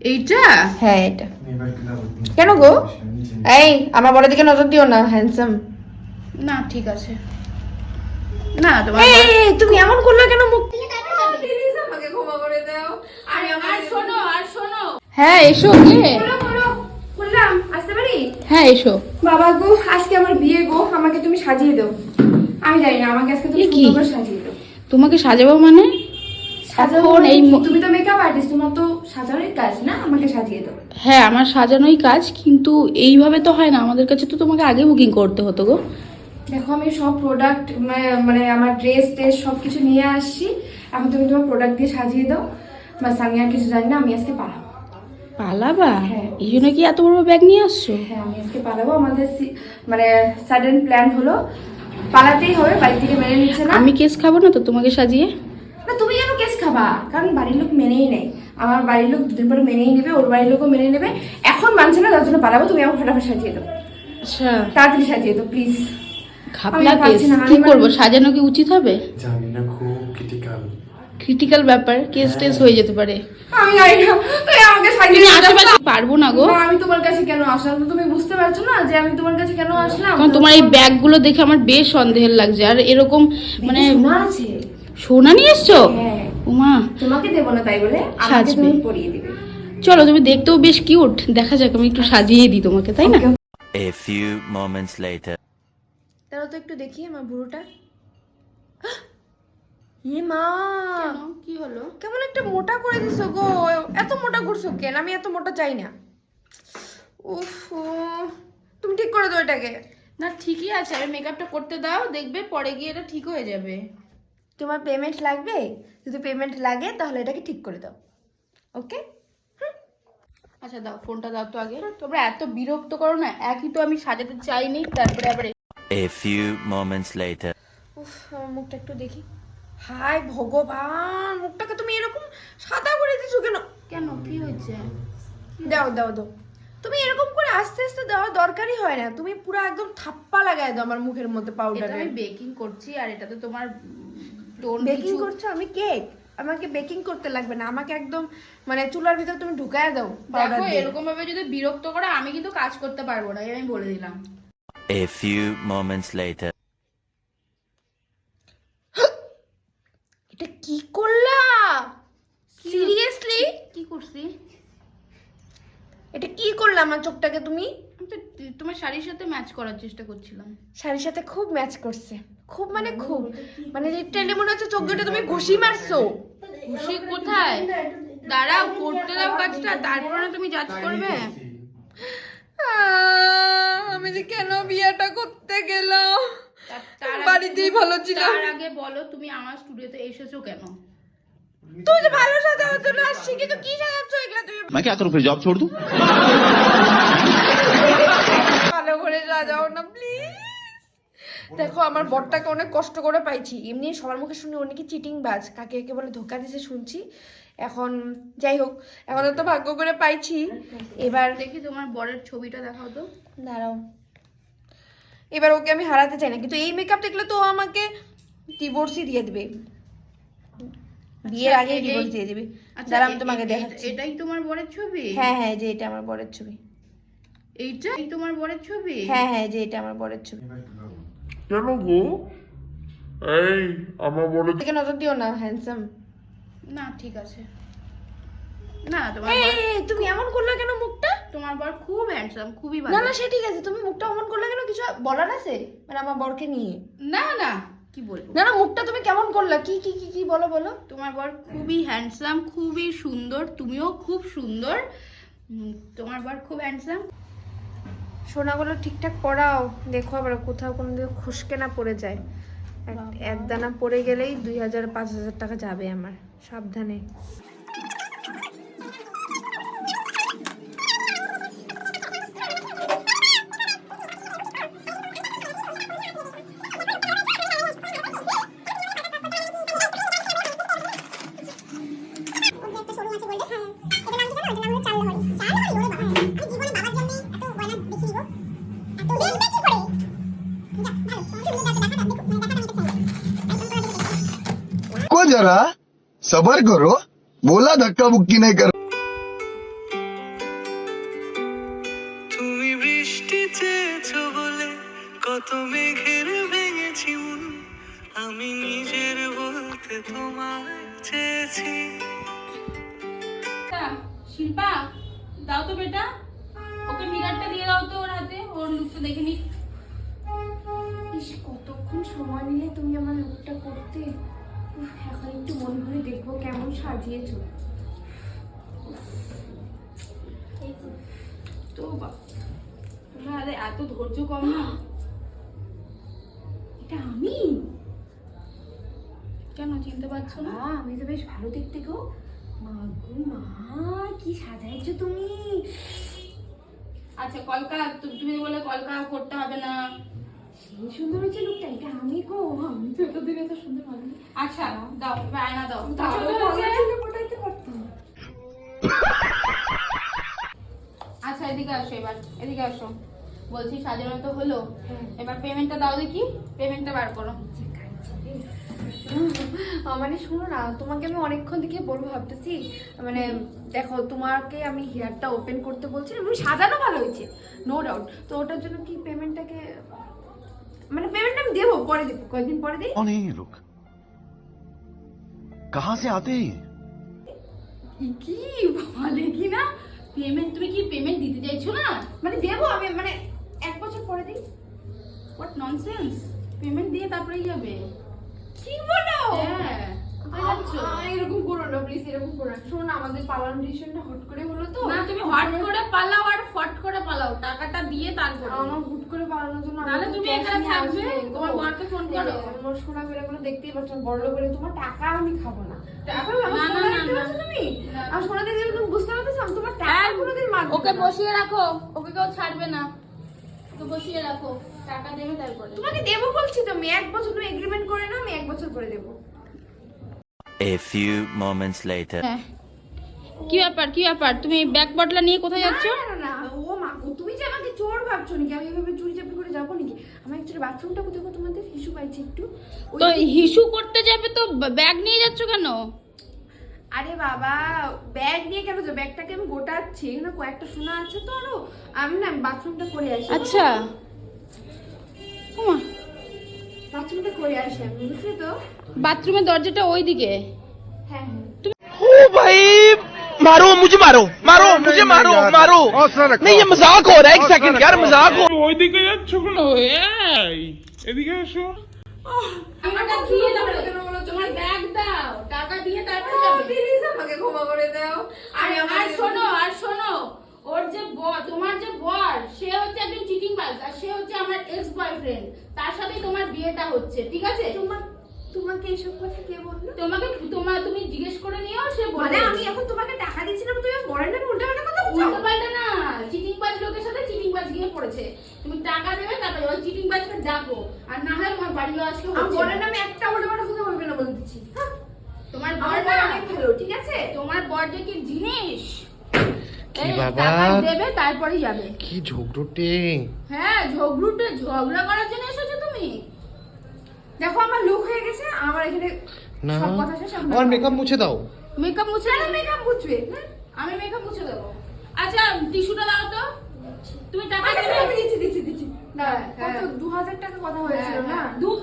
এইটা? হ্যাঁ এটা কেন গো? এই আমার বড় দিকে নজর দিও না হ্যান্ডসাম না ঠিক আছে। না তোমার এই এই, এই, তুমি এমন করলে কেন মুখ আর আর শোনো আর শোনো। হ্যাঁ এসো কে বললাম আসতে পারি? হ্যাঁ এসো। বাবা গো আজকে আমার বিয়ে গো আমাকে তুমি সাজিয়ে দাও। আমি জানি না আমাকে আজকে তুমি কি? সুন্দর করে সাজিয়ে দাও। তোমাকে সাজাবো মানে? সাজাবো এই মানে? ম- তুমি তো মেকআপ আর্টিস্ট তোমার তো সাজানোর কাজ না? আমাকে সাজিয়ে দাও হ্যাঁ আমার সাজানোই কাজ কিন্তু এইভাবে তো হয় না। আমাদের কাছে তো তোমাকে আগে বুকিং করতে হতো গো। দেখো আমি সব প্রোডাক্ট মানে আমার ড্রেস ট্রেস সব কিছু নিয়ে আসছি। এখন তুমি তোমার প্রোডাক্ট দিয়ে সাজিয়ে দাও। বাস আমি আর কিছু জানি না আমি আজকে পালাবো। পালাবা? হ্যাঁ। এই জন্য কি এত বড় ব্যাগ নিয়ে আসছো? হ্যাঁ আমি আজকে পালাবো। আমাদের মানে সাডেন প্ল্যান হলো পালাতেই হবে বাড়ি থেকে মেনে নিচ্ছে না। আমি কেস খাব না তো তোমাকে সাজিয়ে? খাবা কারণ বাড়ির লোক মেনেই নেয়। আমার বাড়ির লোক দুদিন পরে মেনেই নেবে ওর বাড়ির লোকও মেনে নেবে। এখন মানছে না তার জন্য পালাবো তুমি আমার ফটাফট সাজিয়ে দাও। আচ্ছা। তাড়াতাড়ি সাজিয়ে দাও প্লিজ ঘাপলা আমি কেস। কি করব সাজানো কি উচিত হবে? জানি না খুব ক্রিটিক্যাল ক্রিটিক্যাল ব্যাপার কেস টেস হয়ে। যেতে পারে। আমি জানি না তুমি আমাকে সাজিয়ে। আশেপাশে পারব না গো? আমি তোমার কাছে কেন আসলাম? তো তুমি বুঝতে পারছ না যে আমি তোমার কাছে কেন আসলাম? কারণ তোমার এই ব্যাগগুলো দেখে আমার বেশ সন্দেহের লাগছে আর এরকম মানে শোনা আছে। সোনা নিয়ে এসছো? হ্যাঁ। উমা। তোমাকে দেবো না তাই বলে আমাকে তুমি পরিয়ে দিবে। চলো তুমি দেখতেও বেশ কিউট দেখা যাক আমি একটু সাজিয়ে দিই তোমাকে তাই না? A few moments later. তাহলে তো একটু দেখি আমার বুড়োটা। ই মা। কি হলো? কেমন একটা মোটা করে দিছো গো। এত মোটা করছ কেন? আমি এত মোটা চাই না। উফ তুমি ঠিক করে দাও এটাকে। না ঠিকই আছে। আমি মেকআপটা করতে দাও দেখবে পরে গিয়ে এটা ঠিক হয়ে যাবে। তোমার পেমেন্ট লাগবে? যদি পেমেন্ট লাগে তাহলে এটাকে ঠিক করে দাও। ওকে আচ্ছা দাও ফোনটা দাও তো আগে। তোমরা এত বিরক্ত করো না একই তো আমি সাজাতে চাইনি তারপরে আবার A few moments later. উফ আমার মুখটা একটু দেখি। হাই ভগবান মুখটাকে তুমি এরকম সাদা করে দিছো কেন? কেন? কি হয়েছে? দাও দাও দাও। তুমি এরকম করে আস্তে আস্তে দেওয়া দরকারই হয় না। তুমি পুরো একদম থাপ্পা লাগায় দাও আমার মুখের মধ্যে পাউডার আমি বেকিং করছি আর এটা তো তোমার বেকিং করছ? আমি কেক আমাকে বেকিং করতে লাগবে না। আমাকে একদম মানে চুলার ভিতর তুমি ঢুকায় দাও দেখো এরকম ভাবে যদি বিরক্ত করে আমি কিন্তু কাজ করতে পারব না আমি বলে দিলাম। A few moments later. এটা কি করলা? সিরিয়াসলি কি করছি? এটা কি করলা আমার চোখটাকে তুমি? তো তোমার শাড়ির সাথে ম্যাচ করার চেষ্টা করছিলাম শাড়ির সাথে খুব ম্যাচ করছে খুব মানে খুব মানে লিটারালি মনে হচ্ছে চোখ দুটো তুমি ঘুষি মারছো খুশি কোথায় দাঁড়াও করতে দাও কাজটা তারপরে না তুমি জাজ করবে আহ, আমি যে কেন বিয়েটা করতে গেলাম তার- তার আগে বাড়িতেই তুমি- ভালো ছিল। তার আগে বলো তুমি আমার স্টুডিওতে এসেছো কেন তুমি যে ভালো সাজাবার জন্য আসছি কিন্তু কি সাজাচ্ছ এগুলা তুমি मैं क्या करूं फिर जॉब छोड़ दूं ভালো করে সাজাও না প্লিজ দেখো আমার বরটাকে অনেক কষ্ট করে পাইছি। এমনি সবার মুখে শুনি ও নাকি চিটিং বাজ। কাকে একে বলে ধোকা দিছে শুনছি। এখন যাই হোক এখন তো ভাগ্য করে পাইছি। এবার দেখি তোমার বরের ছবিটা দেখাও তো। দাঁড়াও। এবার ওকে আমি হারাতে চাই না কিন্তু এই মেকআপ দেখলে তো আমাকে ডিভোর্সই দিয়ে দেবে। বিয়ের আগে এই- ডিভোর্স দিয়ে দেবে। আচ্ছা দাঁড়া আমি তোমাকে দেখাচ্ছি। এটাই তোমার বরের ছবি? হ্যাঁ হ্যাঁ যে এটা আমার বরের ছবি। এইটা? এই তোমার বরের ছবি? হ্যাঁ হ্যাঁ যে এটা আমার বরের ছবি। কেন গো? এই আমার বড় দিকে নজর দিও না হ্যান্ডসাম না ঠিক আছে। না তোমার তুমি এমন করলে কেন মুখটা? তোমার বর খুব হ্যান্ডসাম খুবই ভালো। না সে ঠিক আছে তুমি মুখটা অমন করলে কেন? কিছু বলার আছে? মানে আমার বরকে নিয়ে। না না কি বলব? না না মুখটা তুমি কেমন করলা? কি কি কি কি বলো বলো। তোমার বর খুবই হ্যান্ডসাম খুবই সুন্দর তুমিও খুব সুন্দর। তোমার বর খুব হ্যান্ডসাম সোনাগুলো ঠিকঠাক পড়াও। দেখো আবার কোথাও কোনো দিকে খুশকে না পড়ে যায়। এক- দানা পড়ে গেলেই দুই হাজার পাঁচ হাজার টাকা যাবে আমার সাবধানে। को जरा सबर करो बोला धक्का बुक्की नहीं कर। তুমি বৃষ্টি কত মেঘের ভেঙেছি মন। আমি নিজের বলতে তোমায় চেয়েছি। শিল্পা দাও তো বেটা। ওকে মিরারটা দিয়ে দাও তো ওর হাতে ওর লুকটা দেখে কতক্ষণ সময় নিলে তুমি আমার লুকটা করতে? এখন একটু মন ভরে দেখব কেমন সাজিয়েছো। তো তোমরা এত ধৈর্য কম না? এটা আমি? কেন চিনতে পারছ না? আমি তো বেশ ভালো দেখতে গো। মা গো মা কি সাজাইছো তুমি? আচ্ছা কলকা তুমি বলে কলকা করতে হবে না। সুন্দর হয়েছে লুকটা এটা আমি গো আমি তো এতদিন এত সুন্দর পারিনি আচ্ছা দাও এবার আয়না দাও। ফোটাইতে পারতাম। আচ্ছা এদিকে আসো এবার এদিকে আসো। বলছি সাজানো তো হলো। হ্যাঁ। এবার পেমেন্টটা দাও দেখি পেমেন্টটা বার করো। মানে শোনো না তোমাকে আমি অনেকক্ষণ থেকে বলব ভাবতেছি মানে দেখো তোমাকে আমি হেয়ারটা ওপেন করতে বলছিলাম সাজানো ভালো হয়েছে নো ডাউট তো ওটার জন্য কি পেমেন্টটাকে মানে পেমেন্টটা আমি দেবো পরে দেবো কয়েকদিন পরে দিই कौन है ये लोग कहां से आते हैं ये? কি বলে কি না পেমেন্ট তুমি কি পেমেন্ট দিতে চাইছো না মানে দেবো আমি মানে এক বছর পরে দিই হোয়াট ননসেন্স পেমেন্ট দিয়ে তারপরেই যাবে কি বলো হ্যাঁ কোথায় যাচ্ছ? আ- আ, এরকম করো না প্লিজ এরকম করো না। শোনো আমাদের পালানো ডিসিশনটা হট করে হলো তো। না তুমি হট করে পালাও আর ফট করে পালাও। টাকাটা দিয়ে তারপরে। আমার হুট করে পালানোর জন্য তুমি থাকবে, তোমার বরকে ফোন করো। আমার সোনা গুলো দেখতেই পাচ্ছ বড় করে তোমার টাকা আমি খাব না। টাকা না, না, না, না। তুমি? না। আর সোনা তুমি বুঝতে পারতেছো? তোমার টাকা হ্যাঁ, কোনোদিন ওকে বসিয়ে রাখো। ওকে কেউ ছাড়বে না। ওকে বসিয়ে রাখো। টাকা দেবে তারপরে। তোমাকে দেবো বলছি তো আমি এক বছর তুমি এগ্রিমেন্ট করে নাও আমি এক বছর করে দেবো। A few moments later. হ্যাঁ। কি ব্যাপার কি ব্যাপার? তুমি ব্যাগ বটলা নিয়ে কোথায় যাচ্ছ? না, না, না, ও মা গো, তুমি যে আমাকে চোর ভাবছ নাকি? আমি এভাবে চুরি চাপি করে যাব নাকি? আমার একচুয়ালি বাথরুমটা কোথায় গো তোমাদের? ইস্যু পাইছি একটু। ওই- তো হিসু করতে যাবে তো ব্যাগ নিয়ে যাচ্ছ কেন? আরে বাবা ব্যাগ নিয়ে কেন তো ব্যাগটাকে আমি গোটাচ্ছি। এখানে কয়েকটা সোনা আছে তো আরও। আমি না বাথরুমটা করে আসি। আচ্ছা। ওমা। বাথরুমটা করে আসি আমি বুঝলি তো বাথরুমের দরজাটা ওই দিকে হ্যাঁ হ্যাঁ ओ भाई मारो मुझे मारो मारो मुझे मारो मारो नहीं ये मजाक हो रहा है एक सेकंड यार मजाक हो ওইদিকে যাচ্ছ কেন এই এদিকে এসো টাকাটা দিয়ে দাও তোমার ব্যাগ দাও টাকা দিয়ে তারপরে যাবে প্লিজ আমাকে ক্ষমা করে দাও আর আরে আর আমার শোনো আর শোনো ওর যে বর তোমার যে বর সে হচ্ছে একজন চিটিং বাজ আর সে হচ্ছে আমার এক্স বয়ফ্রেন্ড তার সাথে তোমার বিয়েটা হচ্ছে ঠিক আছে? তোমার তোমাকে এইসব কথা কে বলল? তোমাকে তোমার তুমি জিজ্ঞেস করে নিও সে মানে বলে আমি এখন তোমাকে টাকা দিচ্ছিলাম তুমি বরের নামে উল্টা পাল্টা কথা বলছো? উল্টো পাল্টা না চিটিং বাজ লোকের সাথে চিটিং বাজ গিয়ে পড়েছে। তুমি টাকা দেবে তারপরে ওই চিটিং বাজকে ডাকো। আর না হয় তোমার বাড়িও আজকে আমার হচ্ছে বরের না। নামে একটা উল্টা পাল্টা কথা বলবে না বলে দিচ্ছি। হ্যাঁ, তোমার বর বর না। অনেক ভালো ঠিক আছে? তোমার বর যে কি জিনিস? কি বাবা? দেবে তারপরে যাবে। কি ঝগড়টে? হ্যাঁ ঝগড়টে ঝগড়া করার জন্য এসেছ তুমি? দেখো আমার লুক হয়ে গেছে আমার এখানে না। আমার মেকআপ মুছে দাও। মেকআপ মুছে না মেকআপ মুছবে। আমি মেকআপ মুছে দেবো। আচ্ছা টিস্যুটা দাও তো। তুমি টাকা আচ্ছা, দিচ্ছি দিচ্ছি দিচ্ছি। না হ্যাঁ। কত? 2000 টাকা কথা হ্যাঁ, হয়েছিল না? হ্যাঁ। 2000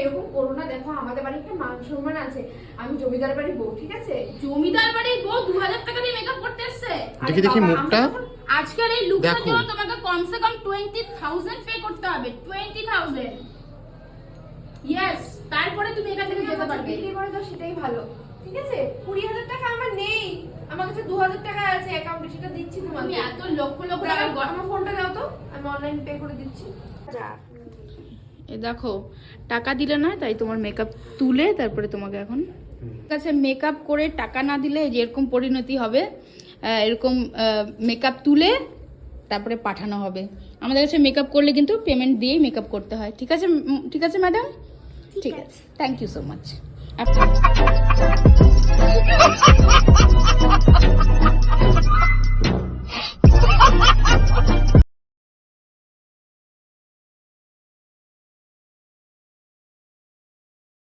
এরকম করো না। দেখো আমাদের বাড়ি একটা মান সম্মান আছে। আমি জমিদার বাড়ির বউ ঠিক আছে? জমিদার বাড়ির বউ দু হাজার টাকা দিয়ে মেকআপ করতে এসছে? দেখি দেখি মুখটা। আজকের এই লুকটার জন্য তোমাকে কমসে কম টোয়েন্টি থাউজেন্ড পে করতে হবে। টোয়েন্টি থাউজেন্ড ইয়েস তারপরে তুমি এখান থেকে যেতে পারবে। বিক্রি করে দাও সেটাই ভালো। ঠিক আছে? কুড়ি হাজার টাকা আমার নেই। আমার কাছে দু হাজার টাকা আছে অ্যাকাউন্টে সেটা দিচ্ছি তোমাকে। এত লক্ষ লক্ষ গয়না- আমার ফোনটা দাও তো। আমি অনলাইন পে করে দিচ্ছি। যা এ দেখো, টাকা দিলে না তাই তোমার মেকআপ তুলে তারপরে তোমাকে এখন কাছে মেকআপ করে টাকা না দিলে যে এরকম পরিণতি হবে এরকম মেকআপ তুলে তারপরে পাঠানো হবে। আমাদের কাছে মেকআপ করলে কিন্তু পেমেন্ট দিয়েই মেকআপ করতে হয়, ঠিক আছে ঠিক আছে ম্যাডাম ঠিক আছে থ্যাংক ইউ সো মাচ আপনার